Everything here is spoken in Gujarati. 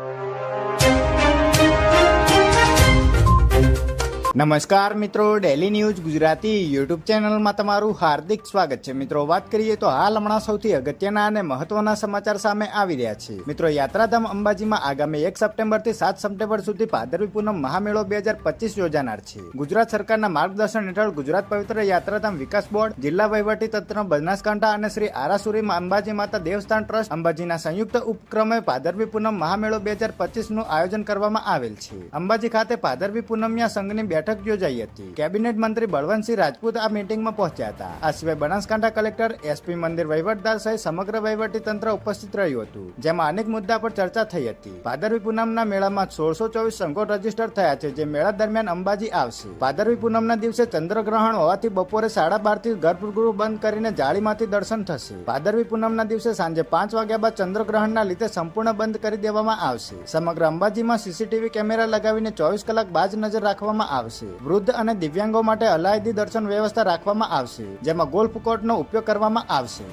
you. નમસ્કાર મિત્રો ડેલી ન્યૂઝ ગુજરાતી યુટ્યુબ ચેનલમાં તમારું હાર્દિક સ્વાગત છે. મિત્રો, વાત કરીએ તો હાલ હમણાં સૌથી અગત્યના અને મહત્વના સમાચાર સામે આવી રહ્યા છે. મિત્રો, યાત્રાધામ અંબાજીમાં આગામી એક સપ્ટેમ્બરથી સાત સપ્ટેમ્બર સુધી ભાદરવી પૂનમ મહામેળો બે હજાર પચીસ યોજાનાર છે. ગુજરાત સરકારના માર્ગદર્શન હેઠળ ગુજરાત પવિત્ર યાત્રાધામ વિકાસ બોર્ડ, જિલ્લા વહીવટી તંત્ર બનાસકાંઠા અને શ્રી આરાસુરી અંબાજી માતા દેવસ્થાન ટ્રસ્ટ અંબાજીના સંયુક્ત ઉપક્રમે ભાદરવી પૂનમ મહામેળો બે હજાર પચીસનું આયોજન કરવામાં આવેલ છે. અંબાજી ખાતે ભાદરવી પૂનમ્યા સંઘની બેઠક યોજાઈ હતી. કેબિનેટ મંત્રી બળવંતસિંહ રાજપૂત આ મીટિંગમાં પહોંચ્યા હતા. આ સિવાય બનાસકાંઠા કલેક્ટર એસપી મંદિર વહીવટદાર સહિત સમગ્ર વહીવટી તંત્ર ઉપસ્થિત રહ્યું હતું, જેમાં અનેક મુદ્દા પર ચર્ચા થઈ હતી. ભાદરવી પૂનમના મેળામાં સોળસો ચોવીસ સંઘો રજિસ્ટર થયા છે, જે મેળા દરમિયાન અંબાજી આવશે. ભાદરવી પૂનમના દિવસે ચંદ્રગ્રહણ હોવાથી બપોરે સાડા બારથી ગર્ભગૃહ બંધ કરીને જાળીમાંથી દર્શન થશે. ભાદરવી પૂનમના દિવસે સાંજે પાંચ વાગ્યા બાદ ચંદ્રગ્રહણના લીધે સંપૂર્ણ બંધ કરી દેવામાં આવશે. સમગ્ર અંબાજીમાં સીસીટીવી કેમેરા લગાવીને ચોવીસ કલાક બાજ નજર રાખવામાં આવશે. વૃદ્ધ અને દિવ્યાંગો માટે અલાયદી દર્શન વ્યવસ્થા રાખવામાં આવશે, જેમાં ગોલ્ફ કોર્ટનો ઉપયોગ કરવામાં આવશે.